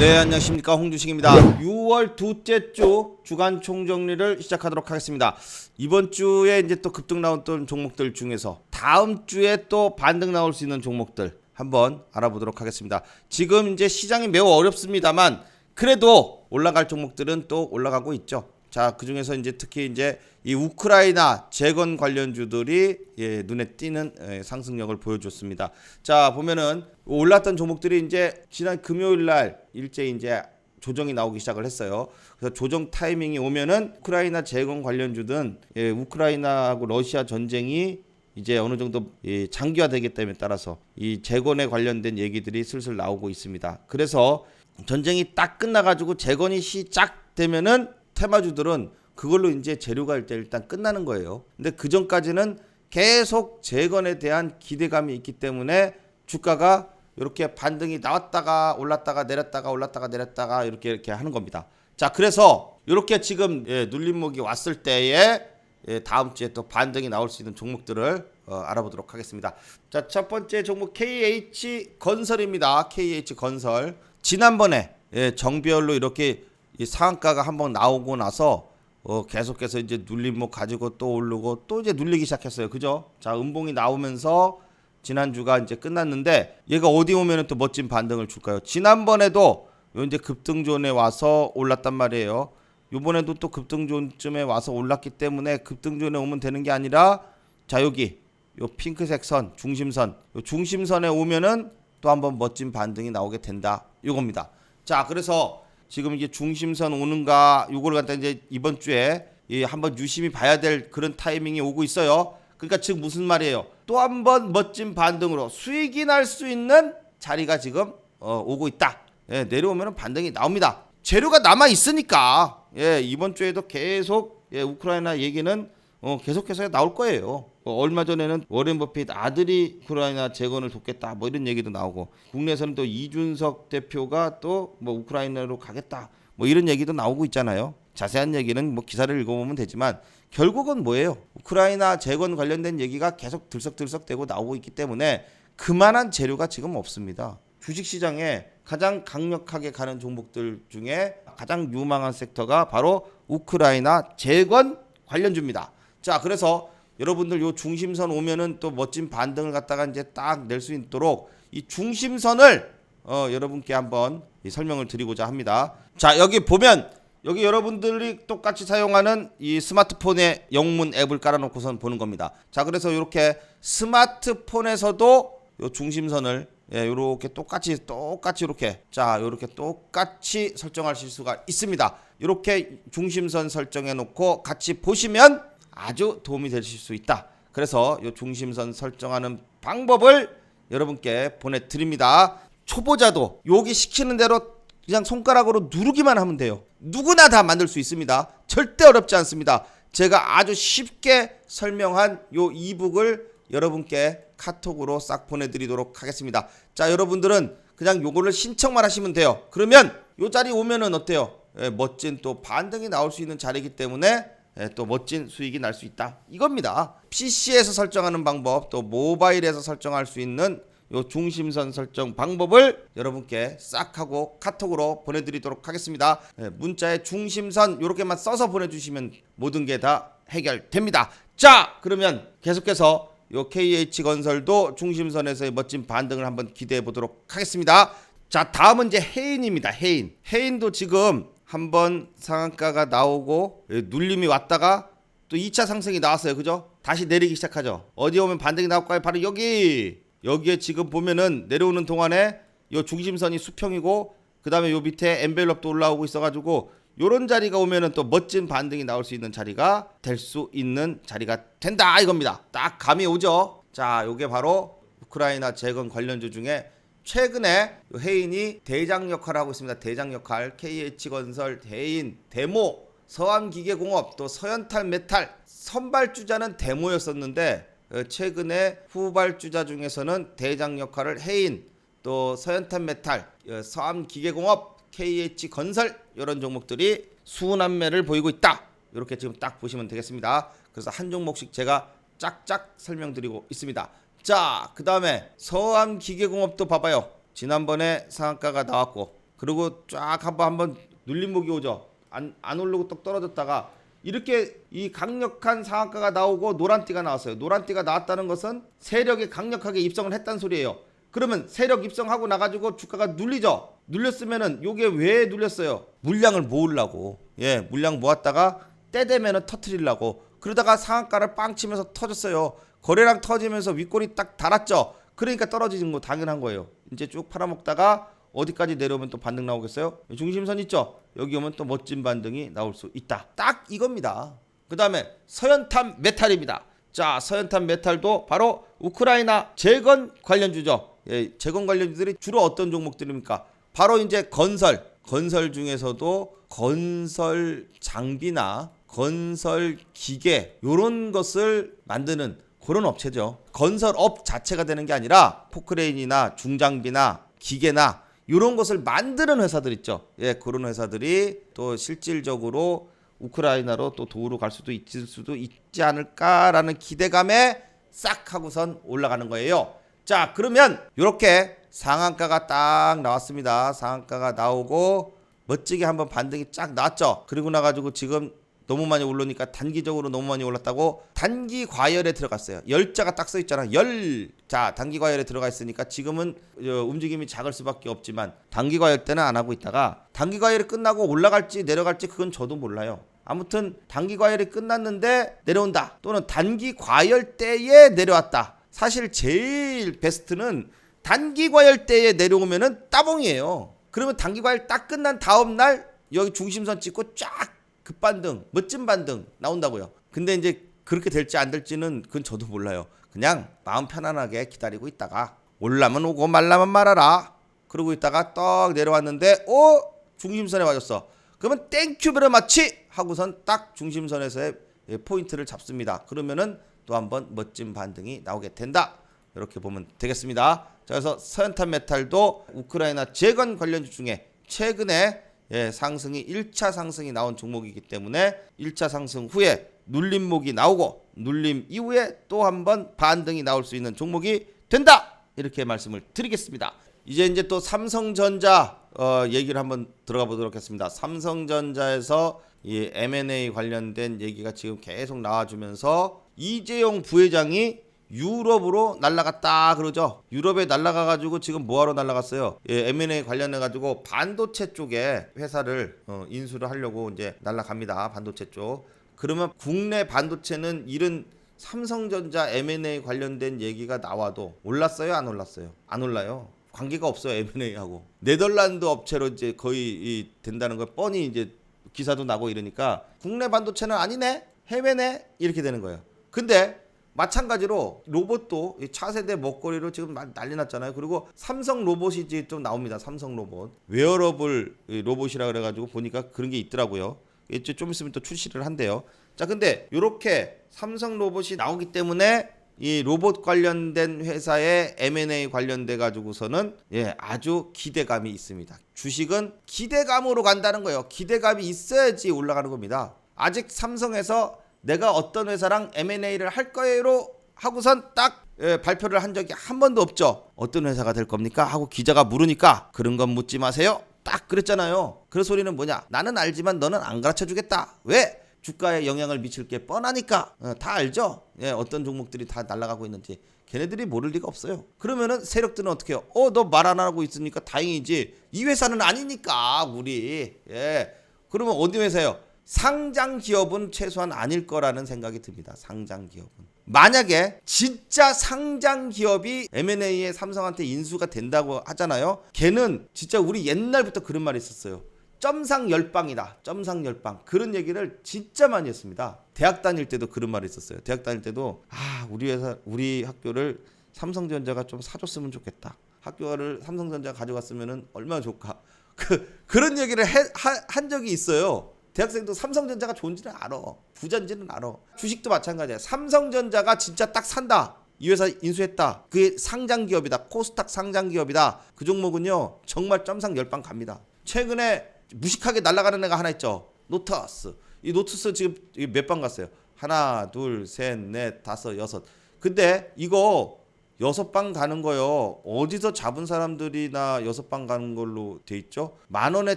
네 안녕하십니까. 홍주식입니다. 6월 둘째 주 주간 총정리를 시작하도록 하겠습니다. 이번 주에 이제 또 급등 나왔던 종목들 중에서 다음 주에 또 반등 나올 수 있는 종목들 한번 알아보도록 하겠습니다. 지금 이제 시장이 매우 어렵습니다만 그래도 올라갈 종목들은 또 올라가고 있죠 자, 그 중에서 이제 특히 이제 이 우크라이나 재건 관련주들이 예, 눈에 띄는 예, 상승력을 보여줬습니다. 자, 보면은 올랐던 종목들이 이제 지난 금요일 날 일제 이제 조정이 나오기 시작을 했어요. 그래서 조정 타이밍이 오면은 우크라이나 재건 관련주든 예, 우크라이나하고 러시아 전쟁이 이제 어느 정도 이 장기화되겠다에 따라서 이 재건에 관련된 얘기들이 슬슬 나오고 있습니다. 그래서 전쟁이 딱 끝나가지고 재건이 시작되면은 테마주들은 그걸로 이제 재료가 일단 일단 끝나는 거예요. 근데 그 전까지는 계속 재건에 대한 기대감이 있기 때문에 주가가 이렇게 반등이 나왔다가 올랐다가 내렸다가 올랐다가 내렸다가 이렇게 이렇게 하는 겁니다. 자, 그래서 이렇게 지금 예, 눌림목이 왔을 때에 예, 다음 주에 또 반등이 나올 수 있는 종목들을 어, 알아보도록 하겠습니다. 자, 첫 번째 종목 KH 건설입니다. KH 건설. 지난번에 예, 정별로 이렇게 이 상한가가 한번 나오고 나서 어, 계속해서 이제 눌림목 가지고 또 오르고 또 이제 눌리기 시작했어요. 그죠? 자, 음봉이 나오면서 지난주가 이제 끝났는데 얘가 어디 오면은 또 멋진 반등을 줄까요? 지난번에도 요 이제 급등존에 와서 올랐단 말이에요. 요번에도 또 급등존쯤에 와서 올랐기 때문에 급등존에 오면 되는 게 아니라 자 여기 요 핑크색 선 중심선 요 중심선에 오면은 또 한번 멋진 반등이 나오게 된다 요겁니다. 자 그래서 지금 이게 중심선 오는가 요거를 갖다 이제 이번 주에 이 한번 유심히 봐야 될 그런 타이밍이 오고 있어요. 그러니까 지금 무슨 말이에요? 또 한 번 멋진 반등으로 수익이 날 수 있는 자리가 지금 어, 오고 있다. 예, 내려오면 반등이 나옵니다. 재료가 남아 있으니까 예, 이번 주에도 계속 예, 우크라이나 얘기는 어, 계속해서 나올 거예요. 어, 얼마 전에는 워렌 버핏 아들이 우크라이나 재건을 돕겠다 뭐 이런 얘기도 나오고 국내에서는 또 이준석 대표가 또 뭐 우크라이나로 가겠다 뭐 이런 얘기도 나오고 있잖아요. 자세한 얘기는 뭐 기사를 읽어보면 되지만 결국은 뭐예요? 우크라이나 재건 관련된 얘기가 계속 들썩들썩되고 나오고 있기 때문에 그만한 재료가 지금 없습니다. 주식 시장에 가장 강력하게 가는 종목들 중에 가장 유망한 섹터가 바로 우크라이나 재건 관련주입니다. 자, 그래서 여러분들 요 중심선 오면은 또 멋진 반등을 갖다가 이제 딱 낼 수 있도록 이 중심선을 어, 여러분께 한번 이 설명을 드리고자 합니다. 자, 여기 보면 여기 여러분들이 똑같이 사용하는 이 스마트폰에 영문 앱을 깔아놓고선 보는 겁니다. 자, 그래서 이렇게 스마트폰에서도 요 중심선을 예, 요렇게 똑같이 똑같이 이렇게 자, 요렇게 똑같이 설정하실 수가 있습니다. 이렇게 중심선 설정해 놓고 같이 보시면 아주 도움이 되실 수 있다. 그래서 요 중심선 설정하는 방법을 여러분께 보내 드립니다. 초보자도 여기 시키는 대로 그냥 손가락으로 누르기만 하면 돼요. 누구나 다 만들 수 있습니다. 절대 어렵지 않습니다. 제가 아주 쉽게 설명한 요 이북을 여러분께 카톡으로 싹 보내드리도록 하겠습니다. 자, 여러분들은 그냥 요거를 신청만 하시면 돼요. 그러면 요 자리 오면은 어때요? 예, 멋진 또 반등이 나올 수 있는 자리이기 때문에 예, 또 멋진 수익이 날 수 있다. 이겁니다. PC에서 설정하는 방법, 또 모바일에서 설정할 수 있는 요 중심선 설정 방법을 여러분께 싹 하고 카톡으로 보내드리도록 하겠습니다. 예, 문자에 중심선 요렇게만 써서 보내주시면 모든 게 다 해결됩니다. 자, 그러면 계속해서 요 KH 건설도 중심선에서의 멋진 반등을 한번 기대해 보도록 하겠습니다. 자, 다음은 이제 해인입니다. 해인. 해인도 지금 한번 상한가가 나오고 예, 눌림이 왔다가 또 2차 상승이 나왔어요. 그죠? 다시 내리기 시작하죠. 어디 오면 반등이 나올까요? 바로 여기. 여기에 지금 보면은 내려오는 동안에 요 중심선이 수평이고 그다음에 요 밑에 엔벨럽도 올라오고 있어 가지고 요런 자리가 오면은 또 멋진 반등이 나올 수 있는 자리가 될 수 있는 자리가 된다 이겁니다. 딱 감이 오죠. 자, 요게 바로 우크라이나 재건 관련주 중에 최근에 요 해인이 대장 역할을 하고 있습니다. 대장 역할 KH건설 대인 데모 서암기계공업 또 서현탈 메탈 선발주자는 데모였었는데 어, 최근에 후발주자 중에서는 대장 역할을 해인 또 서현탄 메탈 어, 서암기계공업 KH건설 이런 종목들이 수남매를 보이고 있다. 이렇게 지금 딱 보시면 되겠습니다. 그래서 한 종목씩 제가 짝짝 설명드리고 있습니다. 자, 그 다음에 서암 기계공업도 봐봐요. 지난번에 상한가가 나왔고 그리고 쫙 한번 한번 눌림목이 오죠. 안, 안 오르고 떡 떨어졌다가 이렇게 이 강력한 상한가가 나오고 노란띠가 나왔어요. 노란띠가 나왔다는 것은 세력이 강력하게 입성을 했다는 소리예요. 그러면 세력 입성하고 나가지고 주가가 눌리죠. 눌렸으면은 요게 왜 눌렸어요? 물량을 모으려고. 예, 물량 모았다가 때 되면은 터트리려고. 그러다가 상한가를 빵 치면서 터졌어요. 거래량 터지면서 윗골이 딱 달았죠. 그러니까 떨어지는 거 당연한 거예요. 이제 쭉 팔아먹다가 어디까지 내려오면 또 반등 나오겠어요? 중심선 있죠? 여기 오면 또 멋진 반등이 나올 수 있다. 딱 이겁니다. 그 다음에 서연탄 메탈입니다. 자, 서연탄 메탈도 바로 우크라이나 재건 관련주죠. 예, 재건 관련주들이 주로 어떤 종목들입니까? 바로 이제 건설, 건설 중에서도 건설 장비나 건설 기계 요런 것을 만드는 그런 업체죠. 건설업 자체가 되는 게 아니라 포크레인이나 중장비나 기계나 이런 것을 만드는 회사들 있죠. 예, 그런 회사들이 또 실질적으로 우크라이나로 또 도우러 갈 수도 있을 수도 있지 않을까라는 기대감에 싹 하고선 올라가는 거예요. 자, 그러면 이렇게 상한가가 딱 나왔습니다. 상한가가 나오고 멋지게 한번 반등이 쫙 나왔죠. 그리고 나가지고 지금 너무 많이 올르니까 단기적으로 너무 많이 올랐다고 단기 과열에 들어갔어요. 열자가 딱 써 있잖아. 열. 자, 단기 과열에 들어가 있으니까 지금은 어, 움직임이 작을 수밖에 없지만 단기 과열 때는 안 하고 있다가 단기 과열이 끝나고 올라갈지 내려갈지 그건 저도 몰라요. 아무튼 단기 과열이 끝났는데 내려온다. 또는 단기 과열 때에 내려왔다. 사실 제일 베스트는 단기 과열 때에 내려오면은 따봉이에요. 그러면 단기 과열 딱 끝난 다음 날 여기 중심선 찍고 쫙 급반등, 멋진 반등 나온다고요. 근데 이제 그렇게 될지 안 될지는 그건 저도 몰라요. 그냥 마음 편안하게 기다리고 있다가 올라면 오고 말라면 말아라. 그러고 있다가 떡 내려왔는데 오 중심선에 맞았어. 그러면 땡큐 베리 마치 하고선 딱 중심선에서의 예, 포인트를 잡습니다. 그러면은 또 한번 멋진 반등이 나오게 된다. 이렇게 보면 되겠습니다. 자, 그래서 서연탄 메탈도 우크라이나 재건 관련주 중에 최근에 예, 상승이 1차 상승이 나온 종목이기 때문에 1차 상승 후에 눌림목이 나오고 눌림 이후에 또 한 번 반등이 나올 수 있는 종목이 된다. 이렇게 말씀을 드리겠습니다. 이제 이제 또 삼성전자 어, 얘기를 한번 들어가 보도록 하겠습니다. 삼성전자에서 이 M&A 관련된 얘기가 지금 계속 나와주면서 이재용 부회장이 유럽으로 날라갔다 그러죠. 유럽에 날라가 가지고 지금 뭐하러 날라갔어요? 예, M&A 관련해 가지고 반도체 쪽에 회사를 어, 인수를 하려고 이제 날라갑니다. 반도체 쪽. 그러면 국내 반도체는 이런 삼성전자 M&A 관련된 얘기가 나와도 올랐어요, 안 올랐어요? 안 올라요. 관계가 없어요 M&A하고 네덜란드 업체로 이제 거의 이 된다는 걸 뻔히 이제 기사도 나고 이러니까 국내 반도체는 아니네 해외네 이렇게 되는 거예요. 근데 마찬가지로 로봇도 이 차세대 먹거리로 지금 막 난리 났잖아요. 그리고 삼성 로봇이 이제 좀 나옵니다. 삼성 로봇 웨어러블 이 로봇이라 그래가지고 보니까 그런 게 있더라고요. 이제 좀 있으면 또 출시를 한대요. 자, 근데 이렇게 삼성 로봇이 나오기 때문에 이 로봇 관련된 회사의 M&A 관련돼 가지고서는 예, 아주 기대감이 있습니다. 주식은 기대감으로 간다는 거예요. 기대감이 있어야지 올라가는 겁니다. 아직 삼성에서 내가 어떤 회사랑 M&A를 할 거예요로 하고선 딱 예, 발표를 한 적이 한 번도 없죠. 어떤 회사가 될 겁니까? 하고 기자가 물으니까 그런 건 묻지 마세요. 딱 그랬잖아요. 그 소리는 뭐냐? 나는 알지만 너는 안 가르쳐 주겠다. 왜? 주가에 영향을 미칠 게 뻔하니까 어, 다 알죠. 예, 어떤 종목들이 다 날아가고 있는지 걔네들이 모를 리가 없어요. 그러면은 세력들은 어떻게 해요? 어, 너 말 안 하고 있으니까 다행이지. 이 회사는 아니니까 우리. 예. 그러면 어디 회사예요? 상장 기업은 최소한 아닐 거라는 생각이 듭니다. 상장 기업은. 만약에 진짜 상장 기업이 M&A에 삼성한테 인수가 된다고 하잖아요. 걔는 진짜 우리 옛날부터 그런 말이 있었어요. 점상 열방이다. 점상 열방. 그런 얘기를 진짜 많이 했습니다. 대학 다닐 때도 그런 말이 있었어요. 대학 다닐 때도 아, 우리 회사 우리 학교를 삼성전자가 좀 사줬으면 좋겠다. 학교를 삼성전자 가져갔으면은 얼마나 좋을까. 그 그런 얘기를 해, 하, 한 적이 있어요. 대학생도 삼성전자가 좋은지는 알아. 부자인지는 알아. 주식도 마찬가지야. 삼성전자가 진짜 딱 산다. 이 회사 인수했다. 그게 상장 기업이다. 코스닥 상장 기업이다. 그 종목은요. 정말 점상 열방 갑니다. 최근에 무식하게 날아가는 애가 하나 있죠. 노터스. 이 노트스 지금 몇 방 갔어요? 하나, 둘, 셋, 넷, 다섯, 여섯. 근데 이거 여섯 방 가는 거요. 어디서 잡은 사람들이나 여섯 방 가는 걸로 돼 있죠? 만 원에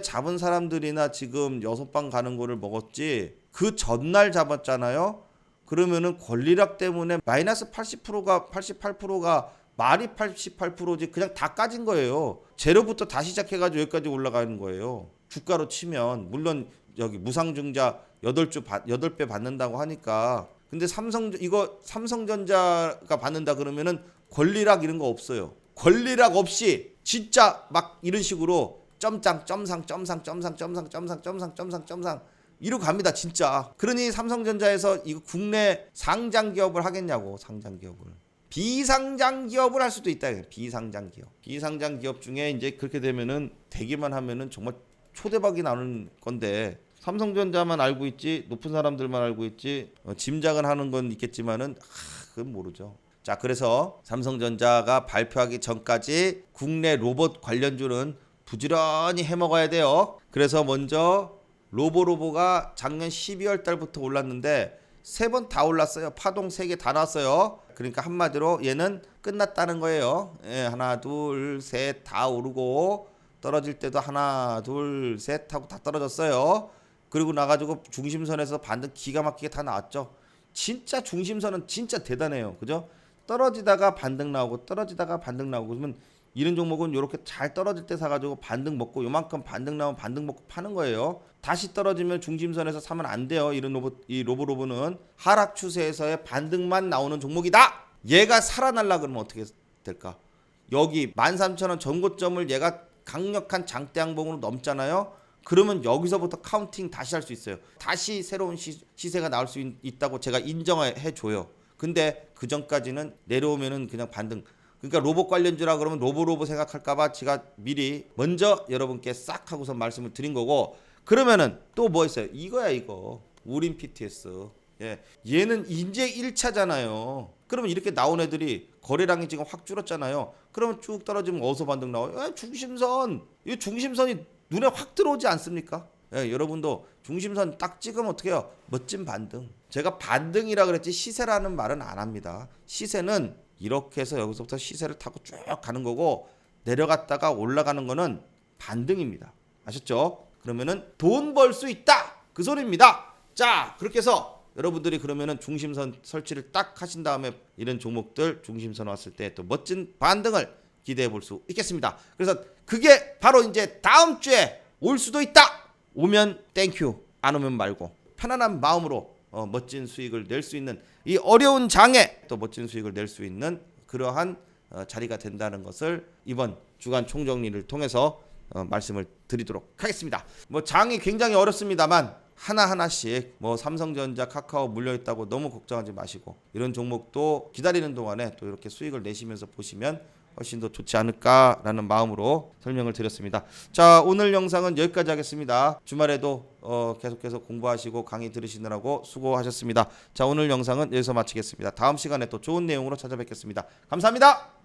잡은 사람들이나 지금 여섯 방 가는 거를 먹었지. 그 전날 잡았잖아요. 그러면은 권리락 때문에 마이너스 80%가 88%가 말이 88%지 그냥 다 까진 거예요. 제로부터 다시 시작해가지고 여기까지 올라가는 거예요. 주가로 치면 물론 여기 무상증자 8주 8배 받는다고 하니까 근데 삼성 이거 삼성전자가 받는다 그러면은 권리락 이런 거 없어요. 권리락 없이 진짜 막 이런 식으로 점장 점상 점상 점상 점상 점상 점상 점상 점상 이러고 갑니다 진짜. 그러니 삼성전자에서 이거 국내 상장 기업을 하겠냐고 상장 기업을. 비상장 기업을 할 수도 있다. 비상장 기업. 비상장 기업 중에 이제 그렇게 되면은 되기만 하면은 정말 초대박이 나는 건데 삼성전자만 알고 있지 높은 사람들만 알고 있지 어, 짐작은 하는 건 있겠지만은 아, 그건 모르죠. 자 그래서 삼성전자가 발표하기 전까지 국내 로봇 관련주는 부지런히 해먹어야 돼요. 그래서 먼저 로보로보가 작년 12월 달부터 올랐는데 세 번 다 올랐어요. 파동 세 개다 나왔어요. 그러니까 한마디로 얘는 끝났다는 거예요. 예, 하나, 둘, 셋 다 오르고 떨어질 때도 하나, 둘, 셋 하고 다 떨어졌어요. 그리고 나가지고 중심선에서 반등 기가 막히게 다 나왔죠. 진짜 중심선은 진짜 대단해요. 그죠? 떨어지다가 반등 나오고 떨어지다가 반등 나오고 그러면 이런 종목은 이렇게 잘 떨어질 때 사가지고 반등 먹고 요만큼 반등 나오면 반등 먹고 파는 거예요. 다시 떨어지면 중심선에서 사면 안 돼요. 이런 로봇 이 로보로보는 하락 추세에서의 반등만 나오는 종목이다. 얘가 살아날라 그러면 어떻게 될까? 여기 13,000원 전고점을 얘가 강력한 장대 항봉으로 넘잖아요. 그러면 여기서부터 카운팅 다시 할 수 있어요. 다시 새로운 시, 시세가 나올 수 있, 있다고 제가 인정해 줘요. 근데 그 전까지는 내려오면은 그냥 반등. 그러니까 로봇 관련주라 그러면 로보로보 생각할까봐 제가 미리 먼저 여러분께 싹 하고서 말씀을 드린 거고 그러면은 또 뭐 있어요? 이거야 이거 우린 PTS. 예, 얘는 이제 1차잖아요. 그러면 이렇게 나온 애들이 거래량이 지금 확 줄었잖아요. 그러면 쭉 떨어지면 어디서 반등 나와요? 예, 중심선. 이 중심선이 눈에 확 들어오지 않습니까? 예, 여러분도 중심선 딱 찍으면 어떻게 해요? 멋진 반등. 제가 반등이라 그랬지 시세라는 말은 안 합니다. 시세는 이렇게 해서 여기서부터 시세를 타고 쭉 가는 거고 내려갔다가 올라가는 거는 반등입니다. 아셨죠? 그러면은 돈 벌 수 있다. 그 소리입니다. 자, 그렇게 해서 여러분들이 그러면은 중심선 설치를 딱 하신 다음에 이런 종목들 중심선 왔을 때 또 멋진 반등을 기대해 볼 수 있겠습니다. 그래서 그게 바로 이제 다음 주에 올 수도 있다. 오면 땡큐. 안 오면 말고 편안한 마음으로 어, 멋진 수익을 낼 수 있는 이 어려운 장에 또 멋진 수익을 낼 수 있는 그러한 어, 자리가 된다는 것을 이번 주간 총정리를 통해서 어, 말씀을 드리도록 하겠습니다. 뭐 장이 굉장히 어렵습니다만 하나 하나씩 뭐 삼성전자, 카카오 물려 있다고 너무 걱정하지 마시고 이런 종목도 기다리는 동안에 또 이렇게 수익을 내시면서 보시면 훨씬 더 좋지 않을까라는 마음으로 설명을 드렸습니다. 자 오늘 영상은 여기까지 하겠습니다. 주말에도 어, 계속해서 공부하시고 강의 들으시느라고 수고하셨습니다. 자 오늘 영상은 여기서 마치겠습니다. 다음 시간에 또 좋은 내용으로 찾아뵙겠습니다. 감사합니다.